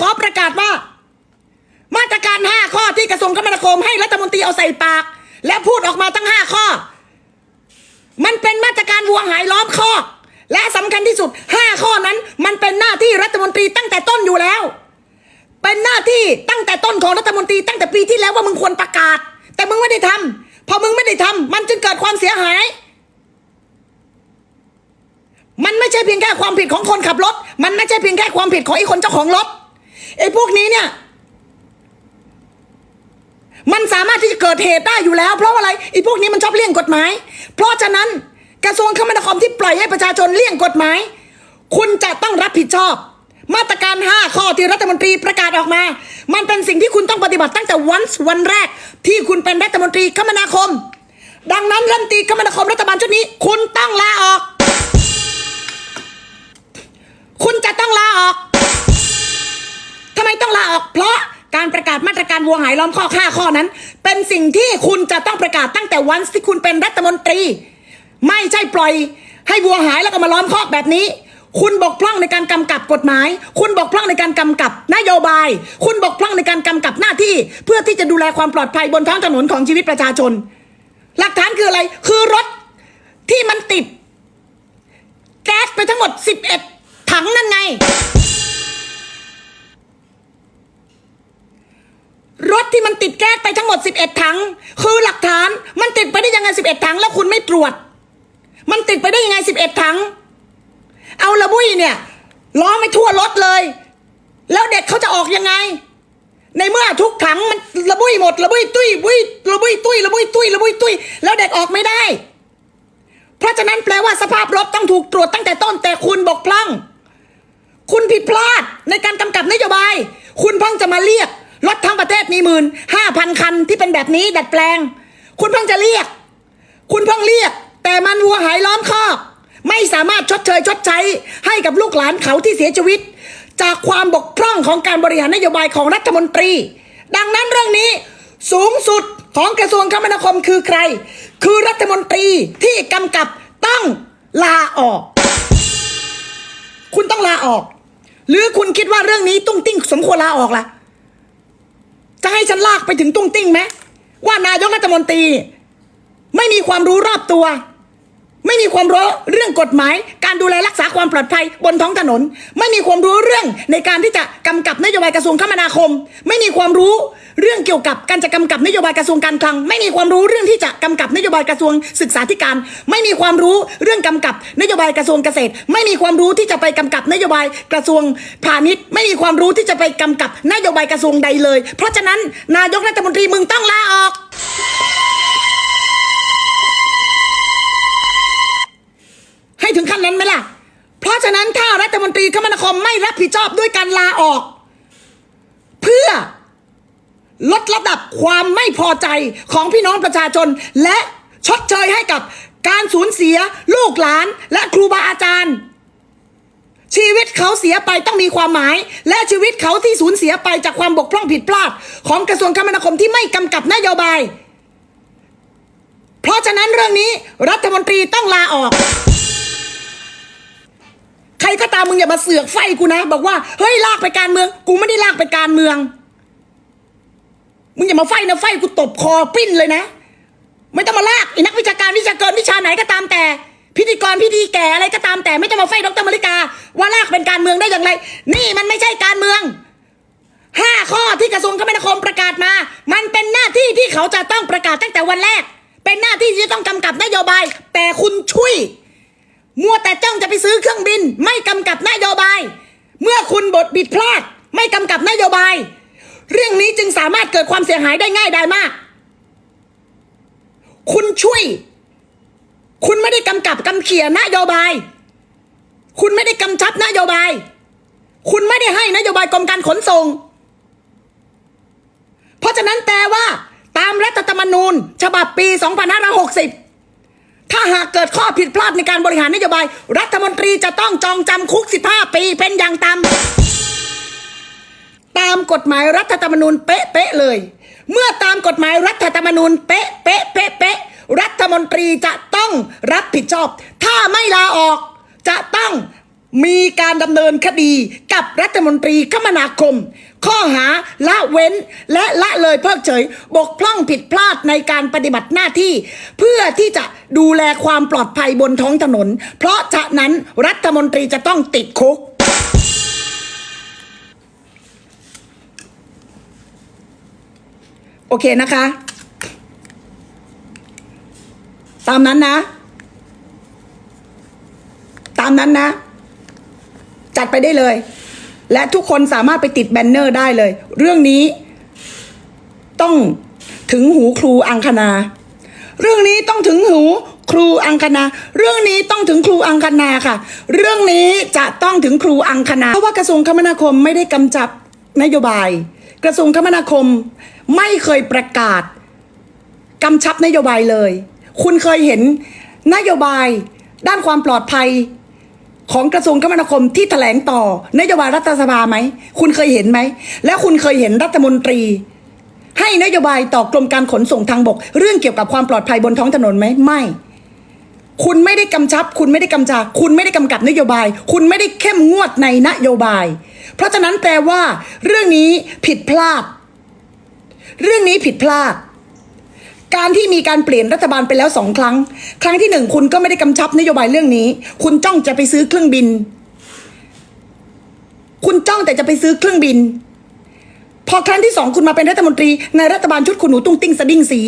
ขอประกาศว่า มาตรการห้าข้อที่กระทรวงคมนาคมให้รัฐมนตรีเอาใส่ปาก และพูดออกมาตั้งห้าข้อ มันเป็นมาตรการวัวหายล้อมคอกและสำคัญที่สุดห้าข้อนั้น มันเป็นหน้าที่รัฐมนตรีตั้งแต่ต้นอยู่แล้ว เป็นหน้าที่ตั้งแต่ต้นของรัฐมนตรีตั้งแต่ปีที่แล้วว่ามึงควรประกาศ แต่มึงไม่ได้ทำพอมึงไม่ได้ทำมันจึงเกิดความเสียหายมันไม่ใช่เพียงแค่ความผิดของคนขับรถ มันไม่ใช่เพียงแค่ความผิดของไอ้คนเจ้าของรถ ไอ้พวกนี้เนี่ย มันสามารถที่จะเกิดเหตุได้อยู่แล้ว เพราะอะไรไอ้พวกนี้มันชอบเลี่ยงกฎหมาย เพราะฉะนั้นกระทรวงคมนาคมที่ปล่อยให้ประชาชนเลี่ยงกฎหมาย คุณจะต้องรับผิดชอบ มาตรการ 5 ข้อที่รัฐมนตรีประกาศออกมา มันเป็นสิ่งที่คุณต้องปฏิบัติตั้งแต่วันวันแรก ที่คุณเป็นรัฐมนตรีคมนาคม ดังนั้นรัฐมนตรีคมนาคมรัฐบาลชุดนี้ คุณต้องลาออก คุณจะต้องลาออกำไมต้องลาออก เพราะการประกาศมาตรการวัวหายล้อมข้อค่าข้อนั้น เป็นสิ่งที่คุณจะต้องประกาศตั้งแต่วันที่คุณเป็นรัฐมนตรี ไม่ใช่ปล่อยให้วัวหายแล้วก็มาล้อมคอกแบบนี้ คุณบกพร่องในการกำกับกฎหมาย คุณบกพร่องในการกำกับนโยบาย คุณบกพร่องในการกำกับหน้าที่ เพื่อที่จะดูแลความปลอดภัยบนท้องถนนของชีวิตประชาชน หลักฐานคืออะไร คือรถที่มันติด แก๊สไปทั้งหมด 11 ถังนั่นไง รถที่มันติดแก๊สไปทั้งหมด 11 ถัง คือหลักฐานมันติดไปได้ยังไง 11 ถัง แล้วคุณไม่ตรวจ มันติดไปได้ยังไง 11 ถัง เอาละบุ้ยเนี่ยล้อไม่ทั่วรถเลย แล้วเด็กเขาจะออกยังไง ในเมื่อทุกถังมันระบุยหมดระบุยตุ้ยบุยระบุยตุ้ยระบุยตุ้ยระบุยตุ้ยแล้วเด็กออกไม่ได้ เพราะฉะนั้นแปลว่าสภาพรถต้องถูกตรวจตั้งแต่ต้นแต่คุณบกพร่อง คุณผิดพลาดในการกำกับนโยบาย คุณเพิ่งจะมาเรียก รถทั้งประเทศมีหมื่นห้าพันคันที่เป็นแบบนี้ดัดแปลง คุณเพิ่งจะเรียก คุณเพิ่งเรียก แต่มันวัวหายล้อมคอก ไม่สามารถชดเชยชดใช้ ให้กับลูกหลานเขาที่เสียชีวิต จากความบกพร่องของการบริหารนโยบายของรัฐมนตรี ดังนั้นเรื่องนี้สูงสุดของกระทรวงคมนาคมคือใคร คือรัฐมนตรีที่กำกับต้องลาออก คุณต้องลาออก หรือคุณคิดว่าเรื่องนี้ตุ้งติ้งสมควรลาออกล่ะ จะให้ฉันลากไปถึงตุ้งติ้งไหมว่านายกรัฐมนตรี ไม่มีความรู้รอบตัว ไม่มีความรู้เรื่องกฎหมาย การดูแลรักษาความปลอดภัยบนท้องถนน ไม่มีความรู้เรื่องในการที่จะกำกับนโยบายกระทรวงคมนาคม ไม่มีความรู้เรื่องเกี่ยวกับการจะกำกับนโยบายกระทรวงการคลัง ไม่มีความรู้เรื่องที่จะกำกับนโยบายกระทรวงศึกษาธิการ ไม่มีความรู้เรื่องกำกับนโยบายกระทรวงเกษตร ไม่มีความรู้ที่จะไปกำกับนโยบายกระทรวงพาณิชย์ ไม่มีความรู้ที่จะไปกำกับนโยบายกระทรวงใดเลย เพราะฉะนั้นนายกรัฐมนตรีมึงต้องลาออก ให้ถึงขั้นนั้นไหมล่ะ เพราะฉะนั้นถ้ารัฐมนตรีคมนาคมไม่รับผิดชอบด้วยการลาออก เพื่อลดระดับความไม่พอใจของพี่น้องประชาชน และชดเชยให้กับการสูญเสียลูกหลานและครูบาอาจารย์ ชีวิตเขาเสียไปต้องมีความหมาย และชีวิตเขาที่สูญเสียไปจากความบกพร่องผิดพลาด ของกระทรวงคมนาคมที่ไม่กำกับนโยบาย เพราะฉะนั้นเรื่องนี้รัฐมนตรีต้องลาออก ใครก็ตามมึงอย่ามาเสือกไฟกูนะ บอกว่าเฮ้ยลากไปการเมือง กูไม่ได้ลากไปการเมือง มึงอย่ามาไฟนะไฟกูตบคอปิ้นเลยนะ ไม่ต้องมาลากอ้นักวิชาการวิชาเกินวิชาไหนก็ตามแต่ พิธีกรพิธีแก่อะไรก็ตามแต่ไม่ต้องมาไฟดรมาริกา ว่าลากเป็นการเมืองได้อย่างไร นี่มันไม่ใช่การเมืองห้าข้อที่กระทรวงคมนาคมประกาศมา มันเป็นหน้าที่ที่เขาจะต้องประกาศตั้งแต่วันแรก เป็นหน้าที่ที่จะต้องกำกับนโยบาย แต่คุณช่วย มัวแต่จ้องจะไปซื้อเครื่องบิน ไม่กำกับนโยบาย เมื่อคุณบทบิดพลาด ไม่กำกับนโยบาย เรื่องนี้จึงสามารถเกิดความเสียหายได้ง่ายได้มาก คุณช่วย คุณไม่ได้กำกับกำเขียนโยบาย คุณไม่ได้กำชับนโยบาย คุณไม่ได้ให้นโยบายกรมการขนส่ง เพราะฉะนั้นแต่ว่าตามรัฐธรรมนูญ ฉบับปี 2560 ถ้าหากเกิดข้อผิดพลาดในการบริหารนโยบาย รัฐมนตรีจะต้องจองจำคุก 15 ปีเป็นอย่างต่ำตามกฎหมายรัฐธรรมนูญเป๊ะๆเลย เมื่อตามกฎหมายรัฐธรรมนูญเป๊ะเป๊ะเป๊ะเป๊ะรัฐมนตรีจะต้องรับผิดชอบ ถ้าไม่ลาออกจะต้องมีการดำเนินคดีกับรัฐมนตรีคมนาคม ข้อหาละเว้นและละเลยเพิกเฉย บกพร่องผิดพลาดในการปฏิบัติหน้าที่ เพื่อที่จะดูแลความปลอดภัยบนท้องถนน เพราะฉะนั้นรัฐมนตรีจะต้องติดคุกโอเคนะคะ ตามนั้นนะ ตามนั้นนะ จัดไปได้เลย และทุกคนสามารถไปติดแบนเนอร์ได้เลย เรื่องนี้ต้องถึงหูครูอังคณา เรื่องนี้ต้องถึงหูครูอังคณา เรื่องนี้ต้องถึงครูอังคณาค่ะ เรื่องนี้จะต้องถึงครูอังคณา เพราะว่ากระทรวงคมนาคมไม่ได้กำจับนโยบาย กระทรวงคมนาคมไม่เคยประกาศกำชับนโยบายเลย คุณเคยเห็นนโยบายด้านความปลอดภัย ของกระทรวงคมนาคมที่แถลงต่อนโยบายรัฐสภาไหม คุณเคยเห็นไหม แล้วคุณเคยเห็นรัฐมนตรี ให้นโยบายต่อกรมการขนส่งทางบก เรื่องเกี่ยวกับความปลอดภัยบนท้องถนนไหมไม่ คุณไม่ได้กำชับ คุณไม่ได้กำจาคุณไม่ได้กำกับนโยบาย คุณไม่ได้เข้มงวดในนโยบาย เพราะฉะนั้นแปลว่า เรื่องนี้ผิดพลาด เรื่องนี้ผิดพลาด การที่มีการเปลี่ยนรัฐบาลไปแล้วสองครั้ง ครั้งที่หนึ่งคุณก็ไม่ได้กำชับนโยบายเรื่องนี้ คุณจ้องจะไปซื้อเครื่องบิน คุณจ้องแต่จะไปซื้อเครื่องบิน พอครั้งที่สองคุณมาเป็นรัฐมนตรี ในรัฐบาลชุดคุณหนูตุ้งติ้งสะดิ้งสี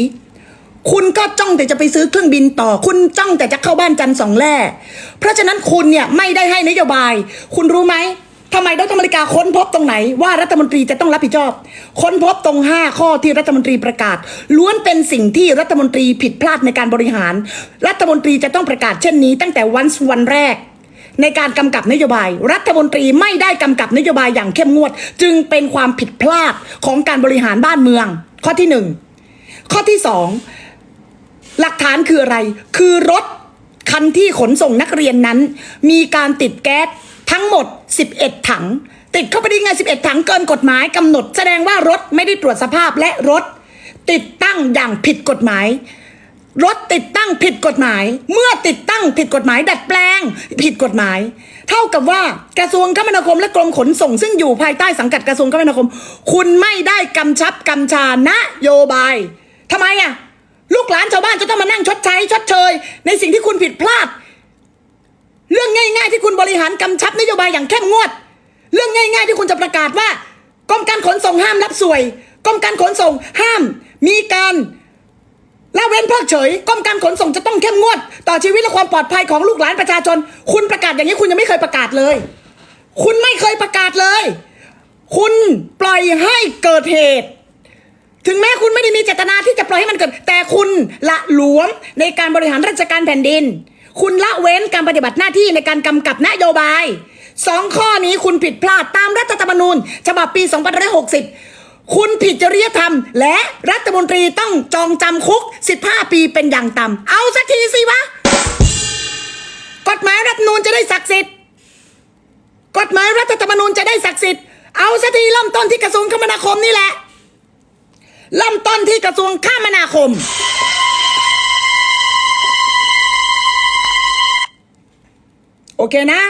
คุณก็จ้องแต่จะไปซื้อเครื่องบินต่อ คุณจ้องแต่จะเข้าบ้านจันทร์สองแล่เพราะฉะนั้นคุณเนี่ยไม่ได้ให้นโยบาย คุณรู้ไหม ทำไมดรอเมริกาค้นพบตรงไหนว่ารัฐมนตรีจะต้องรับผิดชอบ ค้นพบตรง 5 ข้อที่รัฐมนตรีประกาศ ล้วนเป็นสิ่งที่รัฐมนตรีผิดพลาดในการบริหาร รัฐมนตรีจะต้องประกาศเช่นนี้ตั้งแต่วันวันแรก ในการกำกับนโยบาย รัฐมนตรีไม่ได้กำกับนโยบายอย่างเข้มงวด จึงเป็นความผิดพลาดของการบริหารบ้านเมือง ข้อที่หนึ่งข้อที่สองหลักฐานคืออะไร คือรถคันที่ขนส่งนักเรียนนั้น มีการติดแก๊ส ทั้งหมด 11 ถัง ติดเข้าไปได้ไง 11 ถังเกินกฎหมายกำหนด แสดงว่ารถไม่ได้ตรวจสภาพและรถ ติดตั้งอย่างผิดกฎหมาย รถติดตั้งผิดกฎหมาย เมื่อติดตั้งผิดกฎหมาย ดัดแปลง ผิดกฎหมาย เท่ากับว่ากระทรวงคมนาคมและกรมขนส่ง ซึ่งอยู่ภายใต้สังกัดกระทรวงคมนาคม คุณไม่ได้กำชับกำชานโยบายทำไมอะลูกหลานชาวบ้านจะต้องมานั่งชดใช้ชดเชย ในสิ่งที่คุณผิดพลาด เรื่องง่าย ๆ ที่คุณบริหารกำชับนโยบายอย่างเข้มงวด เรื่องง่าย ๆ ที่คุณจะประกาศว่ากรมการขนส่งห้ามรับสวยกรมการขนส่งห้าม มีการละเว้นเพิกเฉยกรมการขนส่งจะต้องเข้มงวด ต่อชีวิตและความปลอดภัยของลูกหลานประชาชน คุณประกาศอย่างนี้คุณยังไม่เคยประกาศเลย คุณไม่เคยประกาศเลย คุณปล่อยให้เกิดเหตุ ถึงแม้คุณไม่ได้มีเจตนาที่จะปล่อยให้มันเกิด แต่คุณละหลวมในการบริหารราชการแผ่นดิน คุณละเว้นการปฏิบัติหน้าที่ในการกำกับนโยบายสองข้อนี้คุณผิดพลาดตามรัฐธรรมนูญ ฉบับปี 2560 คุณผิดจริยธรรม และรัฐมนตรีต้องจองจำคุก 15 ปีเป็นอย่างต่ำเอาสักทีสิวะ กฎหมายรัฐมนูญจะได้ศักดิ์สิทธิ์ กฎหมายรัฐธรรมนูญจะได้ศักดิ์สิทธิ์ เอาสักทีเริ่มต้นที่กระทรวงคมนาคมนี่แหละเริ่มต้นที่กระทรวงคมนาคม เคนะ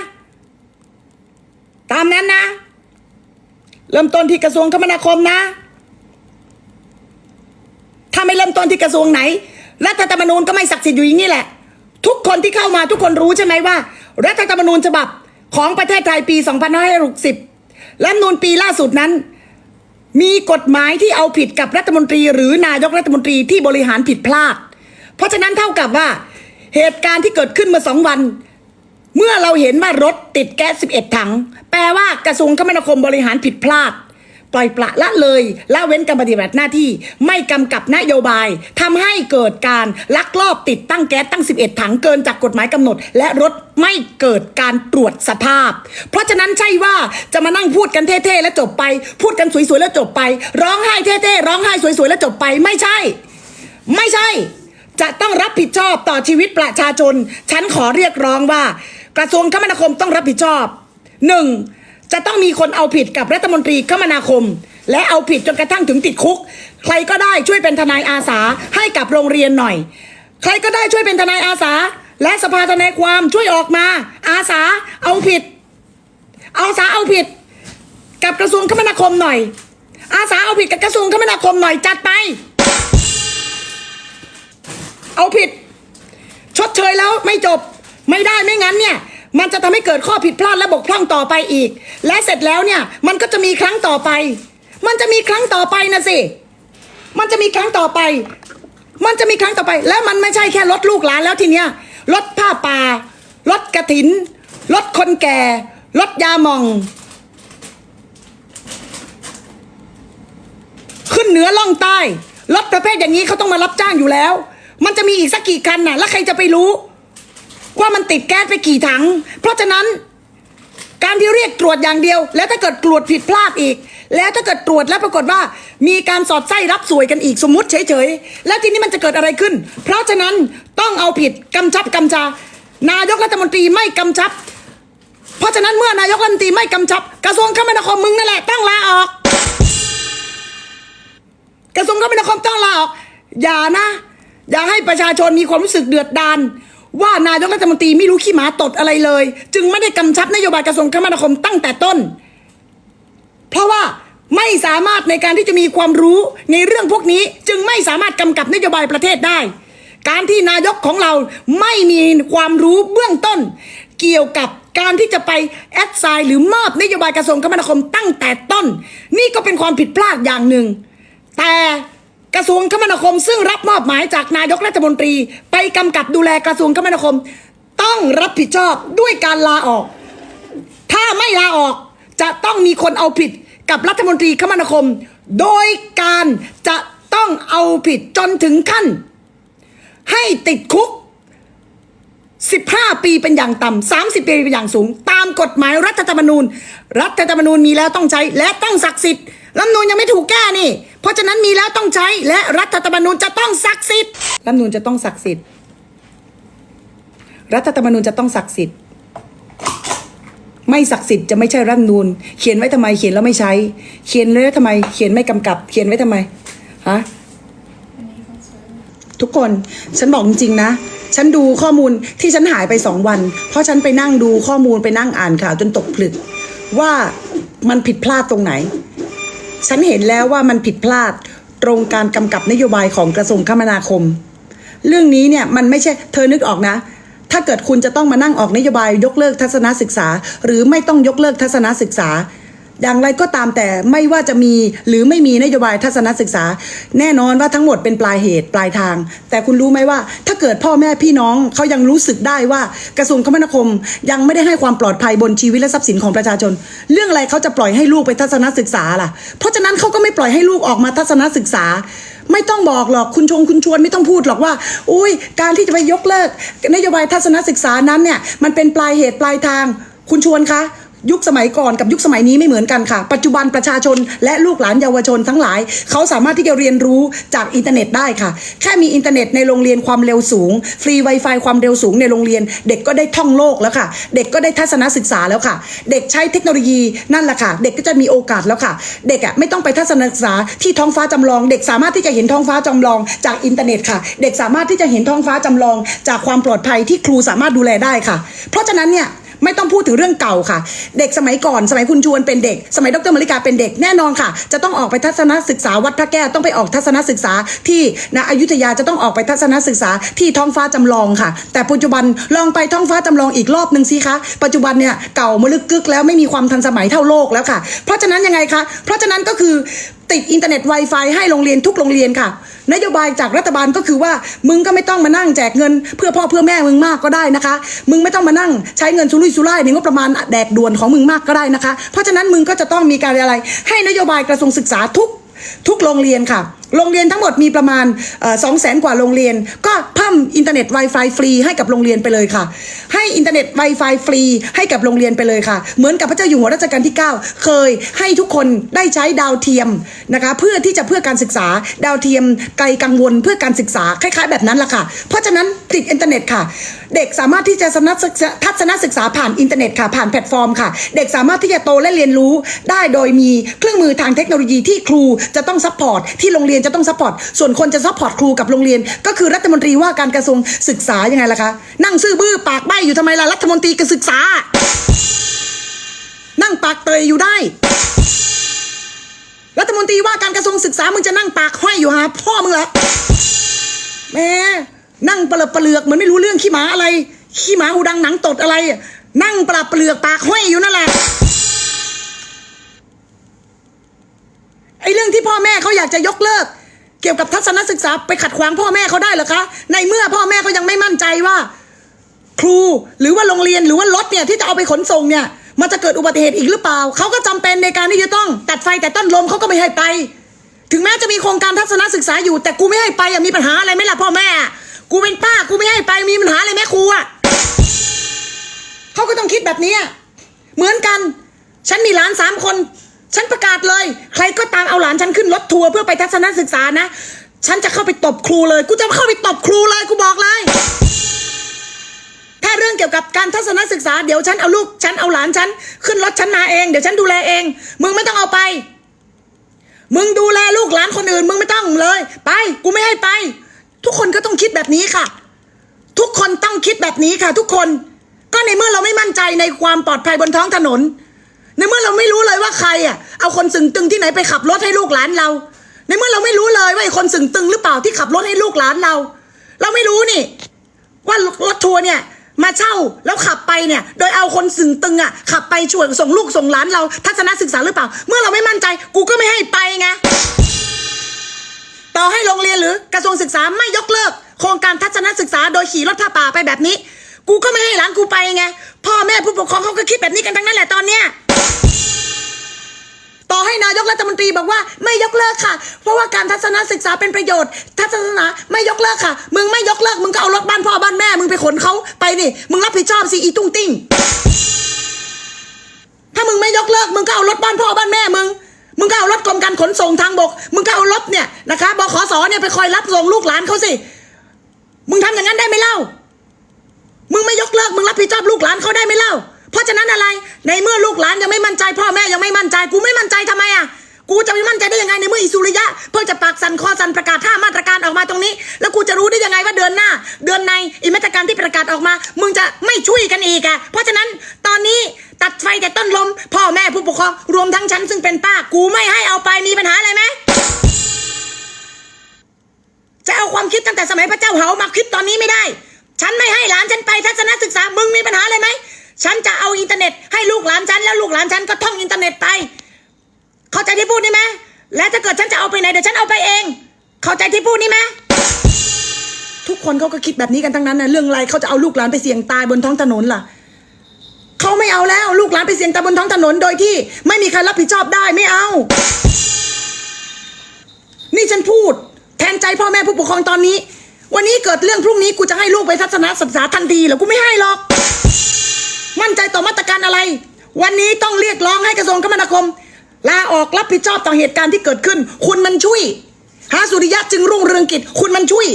ตามนั้นนะ เริ่มต้นที่กระทรวงคมนาคมนะ ถ้าไม่เริ่มต้นที่กระทรวงไหน รัฐธรรมนูญก็ไม่ศักดิ์สิทธิ์อยู่อย่างนี้แหละ ทุกคนที่เข้ามาทุกคนรู้ใช่ไหมว่า รัฐธรรมนูญฉบับของประเทศไทยปี 2560รัฐธรรมนูญปีล่าสุดนั้น มีกฎหมายที่เอาผิดกับรัฐมนตรี หรือนายกรัฐมนตรีที่บริหารผิดพลาด เพราะฉะนั้นเท่ากับว่า เหตุการณ์ที่เกิดขึ้นเมื่อสองวัน เมื่อเราเห็นว่ารถติดแก๊ส11 ถัง แปลว่ากระทรวงคมนาคมบริหารผิดพลาด ปล่อยปละละเลยละเว้นการปฏิบัติหน้าที่ไม่กำกับนโยบายทำให้เกิดการลักลอบติดตั้งแก๊สตั้ง 11 ถังเกินจากกฎหมายกำหนด และรถไม่เกิดการตรวจสภาพ เพราะฉะนั้นใช่ว่าจะมานั่งพูดกันเท่ๆแล้วจบไป พูดกันสวยๆแล้วจบไป ร้องไห้เท่ๆร้องไห้สวยๆแล้วจบไปไม่ใช่ ไม่ใช่ จะต้องรับผิดชอบต่อชีวิตประชาชน ฉันขอเรียกร้องว่า กระทรวงคมนาคมต้องรับผิดชอบหนึ่งจะต้องมีคนเอาผิดกับรัฐมนตรีคมนาคม และเอาผิดจนกระทั่งถึงติดคุก ใครก็ได้ช่วยเป็นทนายอาสาให้กับโรงเรียนหน่อย ใครก็ได้ช่วยเป็นทนายอาสา และสภาทนายความช่วยออกมา อาสาเอาผิดอาสาเอาผิด กับกระทรวงคมนาคมหน่อย อาสาเอาผิดกับกระทรวงคมนาคมหน่อยจัดไป เอาผิด ชดเชยแล้วไม่จบ ไม่ได้ไม่งั้นเนี่ยมันจะทำให้เกิดข้อผิดพลาดและบกพร่องต่อไปอีก และเสร็จแล้วเนี่ยมันก็จะมีครั้งต่อไป มันจะมีครั้งต่อไปนะสิ มันจะมีครั้งต่อไป มันจะมีครั้งต่อไป แล้วมันไม่ใช่แค่รถลูกหลานแล้วทีเนี้ยรถผ้าป่ารถกระถินรถคนแก่รถยาหมอง ขึ้นเหนือล่องใต้รถประเภทอย่างนี้เขาต้องมารับจ้างอยู่แล้ว มันจะมีอีกสักกี่คันน่ะ แล้วใครจะไปรู้ ว่ามันติดแก๊สไปกี่ถัง เพราะฉะนั้น การที่เรียกตรวจอย่างเดียว แล้วถ้าเกิดตรวจผิดพลาดอีก แล้วถ้าเกิดตรวจแล้วปรากฏว่า มีการสอดไส้รับสวยกันอีกสมมติเฉยๆ แล้วทีนี้มันจะเกิดอะไรขึ้น เพราะฉะนั้นต้องเอาผิดกำชับกำจา นายกรัฐมนตรีไม่กำชับ เพราะฉะนั้นเมื่อนายกรัฐมนตรีไม่กำชับ กระทรวงคมนาคมมึงนั่นแหละต้องลาออก กระทรวงคมนาคมต้องลาออกอย่านะ อย่าให้ประชาชนมีความรู้สึกเดือดดาน ว่านายกรัฐมนตรีไม่รู้ขี้หมาตดอะไรเลย จึงไม่ได้กำชับนโยบายกระทรวงคมนาคมตั้งแต่ต้น เพราะว่าไม่สามารถในการที่จะมีความรู้ในเรื่องพวกนี้จึงไม่สามารถกำกับนโยบายประเทศได้ การที่นายกของเราไม่มีความรู้เบื้องต้น เกี่ยวกับการที่จะไปแอดไซน์หรือมอบนโยบายกระทรวงคมนาคมตั้งแต่ต้น นี่ก็เป็นความผิดพลาดอย่างหนึ่ง แต่ กระทรวงคมนาคม ซึ่งรับมอบหมายจากนายกรัฐมนตรี ไปกำกับดูแลกระทรวงคมนาคม ต้องรับผิดชอบด้วยการลาออก ถ้าไม่ลาออกจะต้องมีคนเอาผิดกับรัฐมนตรีคมนาคม โดยการจะต้องเอาผิดจนถึงขั้น ให้ติดคุก 15 ปีเป็นอย่างต่ำ30 ปีเป็นอย่างสูง ตามกฎหมายรัฐธรรมนูญ รัฐธรรมนูญมีแล้วต้องใช้และต้องศักดิ์สิทธิ์รัฐธรรมนูญยังไม่ถูกแก้นี่ เพราะฉะนั้นมีแล้วต้องใช้และรัฐธรรมนูญจะต้องศักดิ์สิทธิ์รัฐธรรมนูญจะต้องศักดิ์สิทธิ์รัฐธรรมนูญจะต้องศักดิ์สิทธิ์ไม่ศักดิ์สิทธิ์จะไม่ใช่รัฐธรรมนูญเขียนไว้ทำไมเขียนแล้วไม่ใช้ เขียนไว้วทำไม เขียนไม่กำกับ เขียนไว้ทำไมฮะทุกคนฉันบอกจริงๆนะ ฉันดูข้อมูลที่ฉันหายไปสองวัน เพราะฉันไปนั่งดูข้อมูลไปนั่งอ่านข่าวจนตกผลึก ว่ามันผิดพลาดตรงไหน ฉันเห็นแล้วว่ามันผิดพลาดตรงการกำกับนโยบายของกระทรวงคมนาคม เรื่องนี้เนี่ยมันไม่ใช่เธอนึกออกนะ ถ้าเกิดคุณจะต้องมานั่งออกนโยบายยกเลิกทัศนศึกษา หรือไม่ต้องยกเลิกทัศนศึกษา อย่างไรก็ตามแต่ไม่ว่าจะมีหรือไม่มีนโยบายทัศนศึกษา แน่นอนว่าทั้งหมดเป็นปลายเหตุปลายทาง แต่คุณรู้ไหมว่า ถ้าเกิดพ่อแม่พี่น้องเขายังรู้สึกได้ว่ากระทรวงคมนาคม ยังไม่ได้ให้ความปลอดภัยบนชีวิตและทรัพย์สินของประชาชน เรื่องอะไรเขาจะปล่อยให้ลูกไปทัศนศึกษาล่ะ เพราะฉะนั้นเขาก็ไม่ปล่อยให้ลูกออกมาทัศนศึกษา ไม่ต้องบอกหรอกคุณชงคุณชวนไม่ต้องพูดหรอกว่า อุ้ยการที่จะไปยกเลิก นโยบายทัศนศึกษานั้นเนี่ยมันเป็นปลายเหตุปลายทาง คุณชวนคะ ยุคสมัยก่อนกับยุคสมัยนี้ไม่เหมือนกันค่ะ ปัจจุบันประชาชนและลูกหลานเยาวชนทั้งหลาย เขาสามารถที่จะเรียนรู้จากอินเทอร์เน็ตได้ค่ะ แค่มีอินเทอร์เน็ตในโรงเรียนความเร็วสูง ฟรี Wi-Fi ความเร็วสูงในโรงเรียน เด็กก็ได้ท่องโลกแล้วค่ะ เด็กก็ได้ทัศนศึกษาแล้วค่ะ เด็กใช้เทคโนโลยีนั่นแหละค่ะ เด็กก็จะมีโอกาสแล้วค่ะ เด็กอะไม่ต้องไปทัศนศึกษาที่ท้องฟ้าจำลอง เด็กสามารถที่จะเห็นท้องฟ้าจำลองจากอินเทอร์เน็ตค่ะ เด็กสามารถที่จะเห็นท้องฟ้าจำลอง จากความปลอดภัยที่ครูสามารถดูแลได้ค่ะ เพราะฉะนั้นเนี่ย ไม่ต้องพูดถึงเรื่องเก่าค่ะ เด็กสมัยก่อนสมัยคุณชวนเป็นเด็ก สมัยดรมริกาเป็นเด็กแน่นอนค่ะ จะต้องออกไปทัศนศึกษาวัดพระแก้วต้องไปออกทัศนศึกษาที่นะอยุธยาจะต้องออกไปทัศนศึกษาที่ท้องฟ้าจำลองค่ะ แต่ปัจจุบันลองไปท้องฟ้าจำลองอีกรอบหนึ่งสิคะปัจจุบันเนี่ยเก่ามลึกกึกแล้วไม่มีความทันสมัยเท่าโลกแล้วค่ะ เพราะฉะนั้นยังไงคะเพราะฉะนั้นก็คือ ติดอินเทอร์เน็ต Wi-Fi ให้โรงเรียนทุกโรงเรียนค่ะ นโยบายจากรัฐบาลก็คือว่ามึงก็ไม่ต้องมานั่งแจกเงิน เพื่อพ่อเพื่อแม่มึงมากก็ได้นะคะ มึงไม่ต้องมานั่งใช้เงินสุรุ่ยสุร่ายในงบประมาณแดกด่วนของมึงมากก็ได้นะคะ เพราะฉะนั้นมึงก็จะต้องมีการอะไร ให้นโยบายกระทรวงศึกษาทุกทุกโรงเรียนค่ะโรงเรียนทั้งหมดมีประมาณสองแสนกว่าโรงเรียน ก็เพิ่มอินเทอร์เน็ต Wi-Fi ฟรีให้กับโรงเรียนไปเลยค่ะ ให้อินเทอร์เน็ต Wi-Fi ฟรีให้กับโรงเรียนไปเลยค่ะ เหมือนกับพระเจ้าอยู่หัวรัชกาลที่ 9 เคยให้ทุกคนได้ใช้ดาวเทียมนะคะเพื่อที่จะเพื่อการศึกษาดาวเทียมไกลกังวลเพื่อการศึกษาคล้ายๆ แบบนั้นละค่ะ เพราะฉะนั้นติดอินเทอร์เน็ตค่ะ เด็กสามารถที่จะสนับทัศนศึกษาผ่านอินเทอร์เน็ตค่ะผ่านแพลตฟอร์มค่ะ เด็กสามารถที่จะโตและเรียนรู้ได้โดยมีเครื่องมือทางเทคโนโลยีที่ครูจะต้องซัพพอร์ตที่โรงเรียนจะต้องซัพพอร์ตส่วนคนจะซัพพอร์ตครูกับโรงเรียน ก็คือรัฐมนตรีว่าการกระทรวงศึกษายังไงล่ะคะ นั่งซื่อบื้อปากใบอยู่ทำไมล่ะรัฐมนตรีการศึกษา นั่งปากเตยอยู่ได้ รัฐมนตรีว่าการกระทรวงศึกษามึงจะนั่งปากห้อยอยู่หาพ่อมึงเหรอแม่นั่งปลือกเปลือกเหมือนไม่รู้เรื่องขี้หมาอะไรขี้หมาหูดังหนังตดอะไร นั่งปลาเปลือกปากห้อยอยู่นั่นแหละ อ้เรื่องที่พ่อแม่เขาอยากจะยกเลิก เกี่ยวกับทัศนศึกษาไปขัดขวางพ่อแม่เขาได้หรอคะ ในเมื่อพ่อแม่เขายังไม่มั่นใจว่า ครูหรือว่าโรงเรียนหรือว่ารถเนี่ยที่จะเอาไปขนส่งเนี่ย มันจะเกิดอุบัติเหตุอีกหรือเปล่าเขาก็จำเป็นในการที่จะต้องตัดไฟแต่ต้นลมเขาก็ไม่ให้ไป ถึงแม้จะมีโครงการทัศนศึกษาอยู่ แต่กูไม่ให้ไปอะมีปัญหาอะไรไหมล่ะพ่อแม่ กูเป็นป้ากูไม่ให้ไปมีปัญหาอะไรไหมครูอะเขาก็ต้องคิดแบบนี้เหมือนกัน ฉันมีหลานสามคน ฉันประกาศเลย ใครก็ตามเอาหลานฉันขึ้นรถทัวร์เพื่อไปทัศนศึกษานะ ฉันจะเข้าไปตบครูเลย กูจะเข้าไปตบครูเลย กูบอกเลย ถ้าเรื่องเกี่ยวกับการทัศนศึกษา เดี๋ยวฉันเอาลูก ฉันเอาหลานฉัน ขึ้นรถฉันมาเอง เดี๋ยวฉันดูแลเอง มึงไม่ต้องเอาไป มึงดูแลลูกหลานคนอื่น มึงไม่ต้องเลย ไป กูไม่ให้ไป ทุกคนก็ต้องคิดแบบนี้ค่ะ ทุกคนต้องคิดแบบนี้ค่ะ ทุกคน ก็ในเมื่อเราไม่มั่นใจในความปลอดภัยบนท้องถนน ในเมื่อเราไม่รู้เลยว่าใครอะเอาคนสึงตึงที่ไหนไปขับรถให้ลูกหลานเรา ในเมื่อเราไม่รู้เลยว่าไอ้คนสึงตึงหรือเปล่าที่ขับรถให้ลูกหลานเรา เราไม่รู้นี่ ว่ารถทัวร์เนี่ยมาเช่าแล้วขับไปเนี่ย โดยเอาคนสึงตึงอะขับไปช่วยส่งลูกส่งหลานเรา ทัศนศึกษาหรือเปล่า เมื่อเราไม่มั่นใจ กูก็ไม่ให้ไปไงต่อให้โรงเรียนหรือกระทรวงศึกษาไม่ยกเลิก โครงการทัศนศึกษาโดยขี่รถผ้าป่าไปแบบนี้ กูก็ไม่ให้หลานกูไปไงพ่อแม่ผู้ปกครองเขาก็คิดแบบนี้กันทั้งนั้นแหละตอนเนี้ย ต่อให้นายกรัฐมนตรีบอกว่าไม่ยกเลิกค่ะ เพราะว่าการทัศนศึกษาเป็นประโยชน์ ทัศนศึกษาไม่ยกเลิกค่ะ มึงไม่ยกเลิกมึงก็เอารถบ้านพ่อบ้านแม่ มึงไปขนเขาไปนี่ มึงรับผิดชอบสิอีตุ้งติ้ง ถ้ามึงไม่ยกเลิกมึงก็เอารถบ้านพ่อบ้านแม่มึง มึงก็เอารถกรมการขนส่งทางบก มึงก็เอารถเนี่ยนะคะบขสเนี่ยไปคอยรับส่งลูกหลานเขาสิ มึงทำอย่างนั้นได้ไหมเล่า มึงไม่ยกเลิกมึงรับผิดชอบลูกหลานเขาได้ไหมเล่า ในเมื่อลูกหลานยังไม่มั่นใจพ่อแม่ยังไม่มั่นใจกูไม่มั่นใจทำไมอะกูจะไม่มั่นใจได้ยังไงในเมื่ออิสุริยะ เพิ่งจะปากสันคอสันประกาศท่ามาตรการออกมาตรงนี้ แล้วกูจะรู้ได้ยังไงว่าเดือนหน้า เดือนในอีมาตรการที่ประกาศออกมา มึงจะไม่ช่วยกันอีกอะเพราะฉะนั้นตอนนี้ตัดไฟแต่ต้นลม พ่อแม่ผู้ปกครองรวมทั้งฉันซึ่งเป็นป้ากูไม่ให้เอาไปมีปัญหาอะไรไหมจะเอาความคิดตั้งแต่สมัยพระเจ้าเหามาคิดตอนนี้ไม่ได้ ฉันไม่ให้หลานฉันไปทัศนศึกษามึงมีปัญหาเลยไหม ฉันจะเอาอินเทอร์เน็ตให้ลูกหลานฉันแล้วลูกหลานฉันก็ท่องอินเทอร์เน็ตไป เข้าใจที่พูดนี่ไหมและถ้าเกิดฉันจะเอาไปไหนเดี๋ยวฉันเอาไปเอง เข้าใจที่พูดนี่ไหมทุกคนเขาก็คิดแบบนี้กันทั้งนั้นนะเรื่องอะไรเขาจะเอาลูกหลานไปเสี่ยงตายบนท้องถนนล่ะเขาไม่เอาแล้วลูกหลานไปเสี่ยงตายบนท้องถนนโดยที่ ไม่มีใครรับผิดชอบได้ไม่เอา นี่ฉันพูด แทนใจพ่อแม่ผู้ปกครองตอนนี้ วันนี้เกิดเรื่องพรุ่งนี้กูจะให้ลูกไปทัศนศึกษาทันทีหรอกูไม่ให้หรอก มั่นใจต่อมาตรการอะไร วันนี้ต้องเรียกร้องให้กระทรวงคมนาคม ลาออกรับผิดชอบต่อเหตุการณ์ที่เกิดขึ้น คุณมันช่วยหาสุริยะจึงรุ่งเรืองกิจ คุณมันช่วย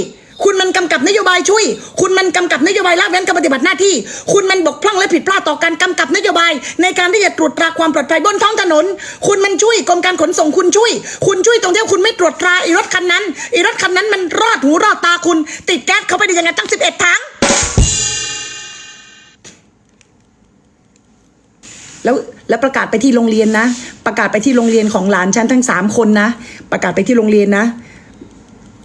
คุณมันกำกับนโยบายช่วย คุณมันกำกับนโยบายละเว้นการปฏิบัติหน้าที่ คุณมันบกพร่องและผิดพลาดต่อการกำกับนโยบาย ในการที่จะตรวจตราความปลอดภัยบนท้องถนน คุณมันช่วยกรมการขนส่งคุณช่วย คุณช่วยตรงที่คุณไม่ตรวจตราอีรถคันนั้นอีรถคันนั้นมันรอดหูรอดตาคุณ ติดแก๊สเข้าไปได้ยังไงตั้งสิบเอ็ดถัง แล้วแล้วประกาศไปที่โรงเรียนนะ ประกาศไปที่โรงเรียนของหลานฉันทั้งสามคนนะ ประกาศไปที่โรงเรียนนะ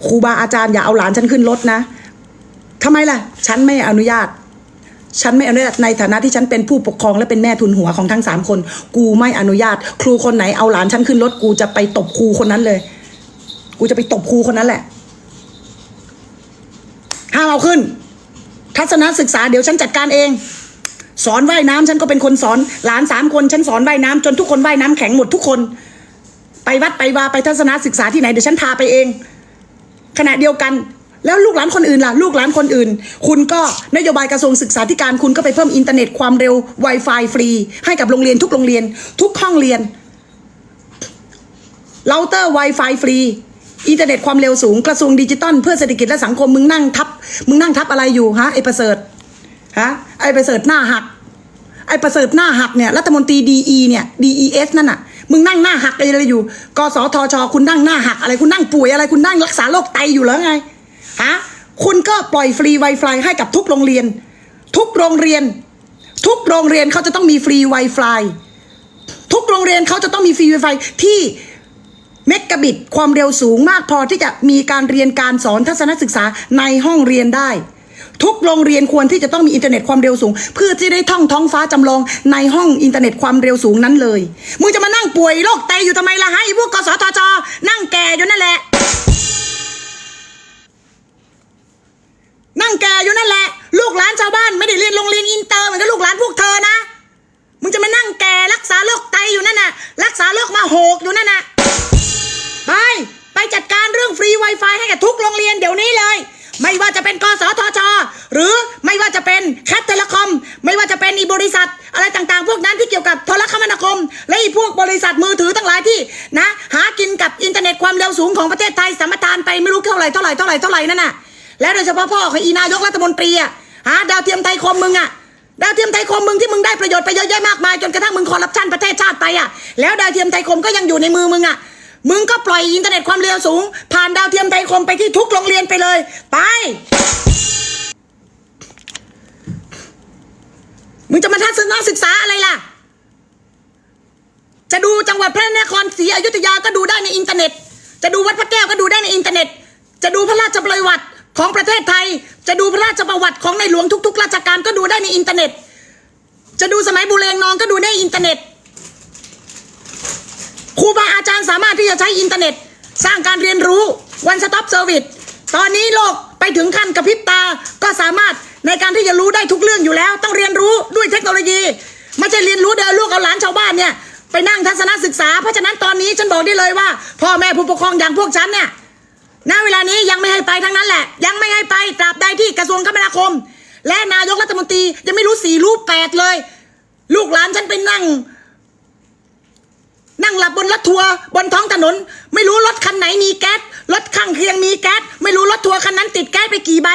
ครูบาอาจารย์อย่าเอาหลานฉันขึ้นรถนะทำไมล่ะ ฉันไม่อนุญาต ฉันไม่อนุญาตในฐานะที่ฉันเป็นผู้ปกครองและเป็นแม่ทุนหัวของทั้งสามคน กูไม่อนุญาต ครูคนไหนเอาหลานฉันขึ้นรถกูจะไปตบครูคนนั้นเลย กูจะไปตบครูคนนั้นแหละห้ามเอาขึ้น ทัศนศึกษาเดี๋ยวฉันจัดการเอง สอนว่ายน้ำฉันก็เป็นคนสอนหลานสามคนฉันสอนว่ายน้ำจนทุกคนว่ายน้ำแข็งหมดทุกคน ไปวัดไปวาไปทัศนศึกษาที่ไหนเดี๋ยวฉันพาไปเอง ขณะเดียวกัน แล้วลูกหลานคนอื่นล่ะลูกหลานคนอื่น คุณก็นโยบายกระทรวงศึกษาธิการคุณก็ไปเพิ่มอินเทอร์เน็ตความเร็ว Wi-Fi ฟรี ให้กับโรงเรียนทุกโรงเรียน ทุกห้องเรียนเราเตอร์ Wi-Fi ฟรีอินเทอร์เน็ตความเร็วสูงกระทรวงดิจิตอลเพื่อเศรษฐกิจและสังคมมึงนั่งทับมึงนั่งทับอะไรอยู่ฮะไอ้ประเสริฐ ฮะไอ้ประเสริฐหน้าหัก ไอ้ประเสริฐหน้าหักเนี่ยรัฐมนตรีดีเนี่ย DES นั่นน่ะมึงนั่งหน้าหักอะไรอยู่กสทช คุณนั่งหน้าหักอะไรคุณนั่งป่วยอะไรคุณนั่งรักษาโรคไตอยู่แล้วไงฮะคุณก็ปล่อยฟรี Wi-Fi ให้กับทุกโรงเรียน ทุกโรงเรียน ทุกโรงเรียนเขาจะต้องมีฟรี Wi-Fi ทุกโรงเรียนเขาจะต้องมีฟรี Wi-Fi ที่เมกะบิตความเร็วสูงมากพอที่จะมีการเรียนการสอนทัศนศึกษาในห้องเรียนได้ ทุกโรงเรียนควรที่จะต้องมีอินเทอร์เน็ตความเร็วสูง เพื่อที่ได้ท่องท้องฟ้าจำลองในห้องอินเทอร์เน็ตความเร็วสูงนั้นเลยมึงจะมานั่งป่วยโรคไตอยู่ทำไมล่ะฮะไอ้พวกกสทชนั่งแก่อยู่นั่นแหละ นั่งแก่อยู่นั่นแหละ ลูกหลานชาวบ้านไม่ได้เรียนโรงเรียนอินเตอร์เหมือนกับลูกหลานพวกเธอนะมึงจะมานั่งแก่รักษาโรคไตอยู่นั่นน่ะ รักษาโรคมาโหกอยู่นั่นน่ะไปไปจัดการเรื่องฟรี Wi-Fi ให้กับทุกโรงเรียนเดี๋ยวนี้เลย ไม่ว่าจะเป็นกสทช หรือไม่ว่าจะเป็นแคทเทเลคอม ไม่ว่าจะเป็นอีบริษัท อะไรต่างๆ พวกนั้นที่เกี่ยวกับโทรคมนาคม และอีพวกบริษัทมือถือทั้งหลายที่นะ หากินกับอินเทอร์เน็ตความเร็วสูงของประเทศไทยสัมปทานไปไม่รู้เท่าไหร่เท่าไหร่เท่าไหร่เท่าไหร่นั่นน่ะและโดยเฉพาะพ่อของอีนายกรัฐมนตรีอะหาดาวเทียมไทยคมมึงอะดาวเทียมไทยคมมึงที่มึงได้ประโยชน์ไปเยอะแยะมากมายจนกระทั่งมึงคอร์รัปชันประเทศชาติไปอะแล้วดาวเทียมไทยคมก็ยังอยู่ในมือมึงอะมึงก็ปล่อยอินเทอร์เน็ตความเร็วสูงานดาวเทียมไทยคมไปที่ทุกโรงเรียนไปเลย ไป มึงจะมาทัศนศึกษาอะไรล่ะ จะดูจังหวัดพระนครศรีอยุธยาก็ดูได้ในอินเทอร์เน็ต จะดูวัดพระแก้วก็ดูได้ในอินเทอร์เน็ต จะดูพระราชประวัติของประเทศไทย จะดูพระราชประวัติของในหลวงทุก ๆ ราชการก็ดูได้ในอินเทอร์เน็ต จะดูสมัยบุเรงนองก็ดูได้อินเทอร์เน็ตครูบาอาจารย์สามารถที่จะใช้อินเทอร์เน็ต สร้างการเรียนรู้ one stop service ตอนนี้โลกไปถึงขั้นกระพริบตาก็สามารถในการที่จะรู้ได้ทุกเรื่องอยู่แล้ว ต้องเรียนรู้ด้วยเทคโนโลยีไม่ใช่เรียนรู้เดินลูกเอาหลานชาวบ้านเนี่ยไปนั่งทัศนศึกษา เพราะฉะนั้นตอนนี้ฉันบอกได้เลยว่าพ่อแม่ผู้ปกครองอย่างพวกฉันเนี่ยณเวลานี้ยังไม่ให้ไปทั้งนั้นแหละ ยังไม่ให้ไปตราบใดที่กระทรวงคมนาคม และนายกรัฐมนตรียังไม่รู้สี่รู้แปดเลย ลูกหลานฉันไปนั่ง นั่งหลับบนรถทัวร์บนท้องถนน ไม่รู้รถคันไหนมีแก๊สรถข้างเคียงมีแก๊สไม่รู้รถทัวร์คันนั้นติดแก๊สไปกี่ใบ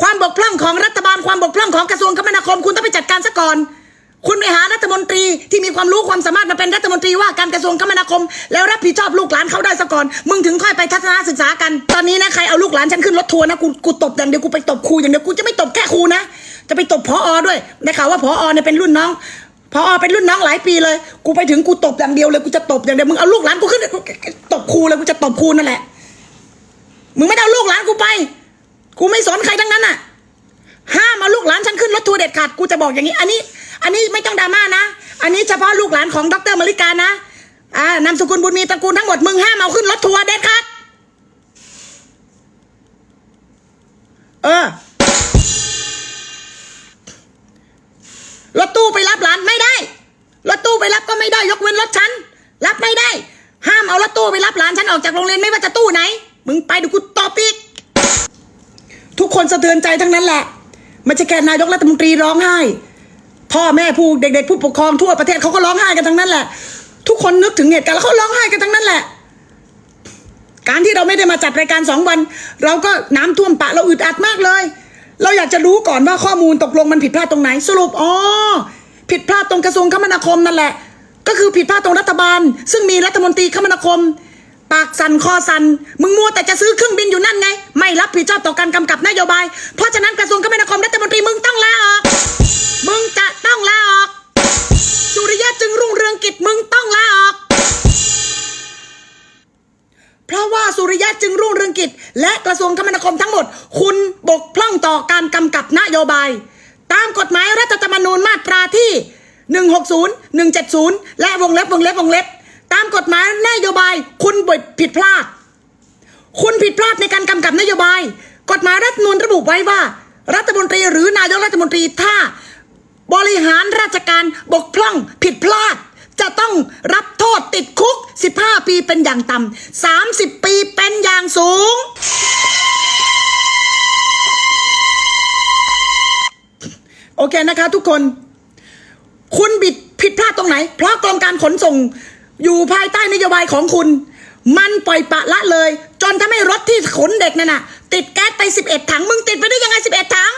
ความบกพร่องของรัฐบาลความบกพร่องของกระทรวงคมนาคมคุณต้องไปจัดการซะก่อน คุณไปหารัฐมนตรีที่มีความรู้ความสามารถมาเป็นรัฐมนตรีว่าการกระทรวงคมนาคม แล้วรับผิดชอบลูกหลานเขาได้ซะก่อน มึงถึงค่อยไปทัศนศึกษากัน ตอนนี้นะใครเอาลูกหลานฉันขึ้นรถทัวร์นะกูกูตบอย่างเดียวกูไปตบครูอย่างเดียวกูจะไม่ตบแค่ครูนะ จะไปตบพออด้วยได้ข่าวว่าพออเนี่ยเป็นรุ่นน้อง พอเป็นรุ่นน้องหลายปีเลย กูไปถึงกูตบอย่างเดียวเลยกูจะตบอย่างเดียวมึงเอาลูกหลานกูขึ้นตบครูเลยกูจะตบครูนั่นแหละ มึงไม่เอาลูกหลานกูไป กูไม่สนใครทั้งนั้นอะ ห้ามเอาลูกหลานฉันขึ้นรถทัวร์เด็ดขาดกูจะบอกอย่างนี้ อันนี้ อันนี้ไม่ต้องดราม่านะ อันนี้เฉพาะลูกหลานของดรมริกานะ อ่านามสกุลบุญมีตระกูลทั้งหมดมึงห้ามเอาขึ้นรถทัวร์เด็ดขาดเออ รถตู้ไปรับหลานไม่ได้ รถตู้ไปรับก็ไม่ได้ยกเว้นรถฉัน รับไม่ได้ ห้ามเอารถตู้ไปรับหลานฉันออกจากโรงเรียนไม่ว่าจะตู้ไหน มึงไปดูกูตอบอีก ทุกคนสะเทือนใจทั้งนั้นแหละไม่ใช่แค่นายกรัฐมนตรีร้องไห้ พ่อแม่ผู้เด็ก ๆ ผู้ปกครองทั่วประเทศเขาก็ร้องไห้กันทั้งนั้นแหละ ทุกคนนึกถึงเหตุการณ์แล้วเขาร้องไห้กันทั้งนั้นแหละการที่เราไม่ได้มาจัดรายการสองวัน เราก็น้ำท่วมปะเราอึดอัดมากเลย เราอยากจะรู้ก่อนว่าข้อมูลตกลงมันผิดพลาดตรงไหน สรุปอ๋อผิดพลาดตรงกระทรวงคมนาคมนั่นแหละ ก็คือผิดพลาดตรงรัฐบาล ซึ่งมีรัฐมนตรีคมนาคม ปากสันคอสันมึงมัวแต่จะซื้อเครื่องบินอยู่นั่นไง ไม่รับผิดชอบต่อการกำกับนโยบาย เพราะฉะนั้นกระทรวงคมนาคมรัฐมนตรีมึงต้องลาออก มึงจะต้องลาออก สุริยะจึงรุ่งเรืองกิจมึงต้องลาออก เพราะว่าสุริยะจึงรุ่งเรืองกิจ และกระทรวงคมนาคมทั้งหมด คุณบกพร่องต่อการกำกับนโยบาย ตามกฎหมายรัฐธรรมนูญมาตราที่ 160 170 และวงเล็บวงเล็บวงเล็บ ตามกฎหมายนโยบาย คุณบผิดพลาด คุณผิดพลาดในการกำกับนโยบาย กฎหมายรัฐธรรมนูญระบุไว้ว่า รัฐมนตรีหรือนายกรัฐมนตรีถ้า บริหารราชการบกพร่องผิดพลาด จะต้องรับโทษติดคุก 15 ปีเป็นอย่างต่ำ30 ปีเป็นอย่างสูง โอเคนะคะทุกคน คุณบิดผิดพลาดตรงไหน เพราะกรมการขนส่งอยู่ภายใต้นโยบายของคุณ มันปล่อยปะละเลย จนทำให้รถที่ขนเด็กนั่นน่ะ ติดแก๊สไป 11 ถัง มึงติดไปได้ยังไง 11 ถัง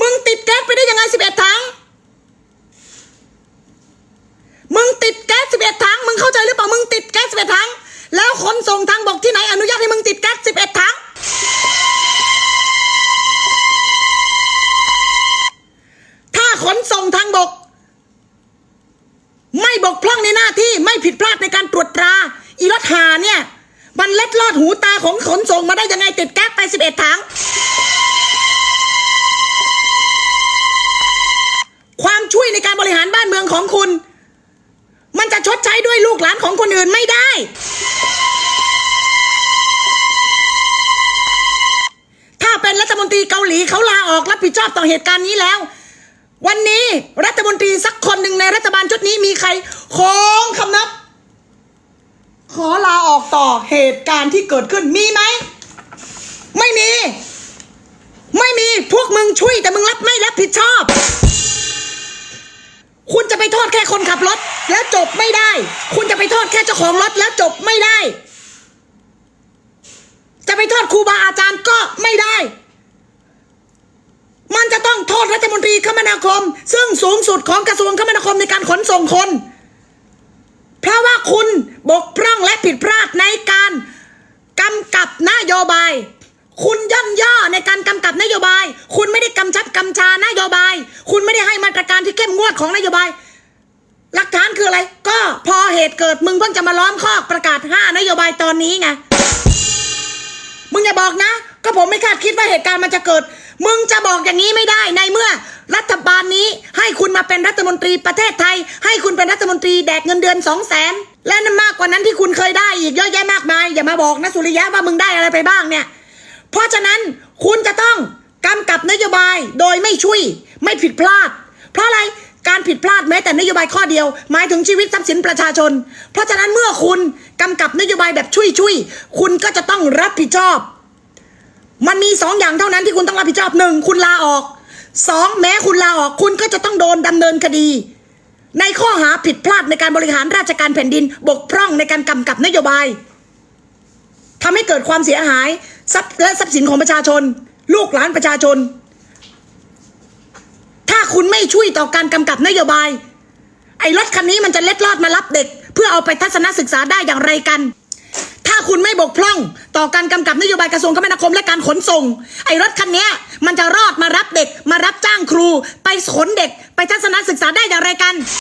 มึงติดแก๊สไปได้ยังไง11ถัง มึงติดแก๊ส11ถัง มึงเข้าใจหรือเปล่า มึงติดแก๊ส11ถัง แล้วขนส่งทางบอกที่ไหนอนุญาตให้มึงติดแก๊ส11ถัง ถ้าขนส่งทางบกพร่องในหน้าที่ไม่ผิดพลาดในการตรวจตรา อีรถหาเนี่ย มันเล็ดลอดหูตาของขนส่งมาได้ยังไงติดแก๊สไปสิบเอ็ดถัง ช่วยในการบริหารบ้านเมืองของคุณ มันจะชดใช้ด้วยลูกหลานของคนอื่นไม่ได้ ถ้าเป็นรัฐมนตรีเกาหลีเขาลาออกรับผิดชอบต่อเหตุการณ์นี้แล้ว วันนี้รัฐมนตรีสักคนหนึ่งในรัฐบาลชุดนี้มีใครของคำนับ ขอลาออกต่อเหตุการณ์ที่เกิดขึ้นมีไหม ไม่มี ไม่มีพวกมึงช่วยแต่มึงรับไม่รับผิดชอบ คุณจะไปโทษแค่คนขับรถ แล้วจบไม่ได้ คุณจะไปโทษแค่เจ้าของรถแล้วจบไม่ได้ จะไปโทษครูบาอาจารย์ก็ไม่ได้ มันจะต้องโทษรัฐมนตรีคมนาคม ซึ่งสูงสุดของกระทรวงคมนาคมในการขนส่งคน เพราะว่าคุณบกพร่องและผิดพลาดในการกำกับนโยบาย คุณย่อนย่อในการกำกับนโยบาย คุณไม่ได้กำชับกำชานโยบาย คุณไม่ได้ให้มาตรการที่เข้มงวดของนโยบาย หลักฐานคืออะไร ก็พอเหตุเกิดมึงเพิ่งจะมาล้อมคอกประกาศห้านโยบายตอนนี้ไง มึงอย่าบอกนะ ก็ผมไม่คาดคิดว่าเหตุการณ์มันจะเกิด มึงจะบอกอย่างนี้ไม่ได้ในเมื่อ รัฐบาลนี้ให้คุณมาเป็นรัฐมนตรีประเทศไทย ให้คุณเป็นรัฐมนตรีแดกเงินเดือนสองแสนและนั่นมากกว่านั้นที่คุณเคยได้อีกเยอะแยะมากมายอย่ามาบอกนะสุริยะว่ามึงได้อะไรไปบ้างเนี่ย เพราะฉะนั้นคุณจะต้องกำกับนโยบายโดยไม่ช่วยไม่ผิดพลาด เพราะอะไรการผิดพลาดแม้แต่นโยบายข้อเดียว หมายถึงชีวิตทรัพย์สินประชาชน เพราะฉะนั้นเมื่อคุณกำกับนโยบายแบบช่วยช่วยคุณก็จะต้องรับผิดชอบ มันมีสองอย่างเท่านั้นที่คุณต้องรับผิดชอบหนึ่งคุณลาออกสองแม้คุณลาออกคุณก็จะต้องโดนดำเนินคดี ในข้อหาผิดพลาดในการบริหารราชการแผ่นดิน บกพร่องในการกำกับนโยบายทำให้เกิดความเสียหาย ทรัพย์และทรัพย์สินของประชาชน ลูกหลานประชาชน ถ้าคุณไม่ช่วยต่อการกำกับนโยบาย ไอ้รถคันนี้มันจะเล็ดลอดมารับเด็ก เพื่อเอาไปทัศนศึกษาได้อย่างไรกัน ถ้าคุณไม่บกพร่องต่อการกำกับนโยบายกระทรวงคมนาคมและการขนส่ง ไอ้รถคันนี้มันจะรอดมารับเด็ก มารับจ้างครู ไปขนเด็ก ไปทัศนศึกษาได้อย่างไรกัน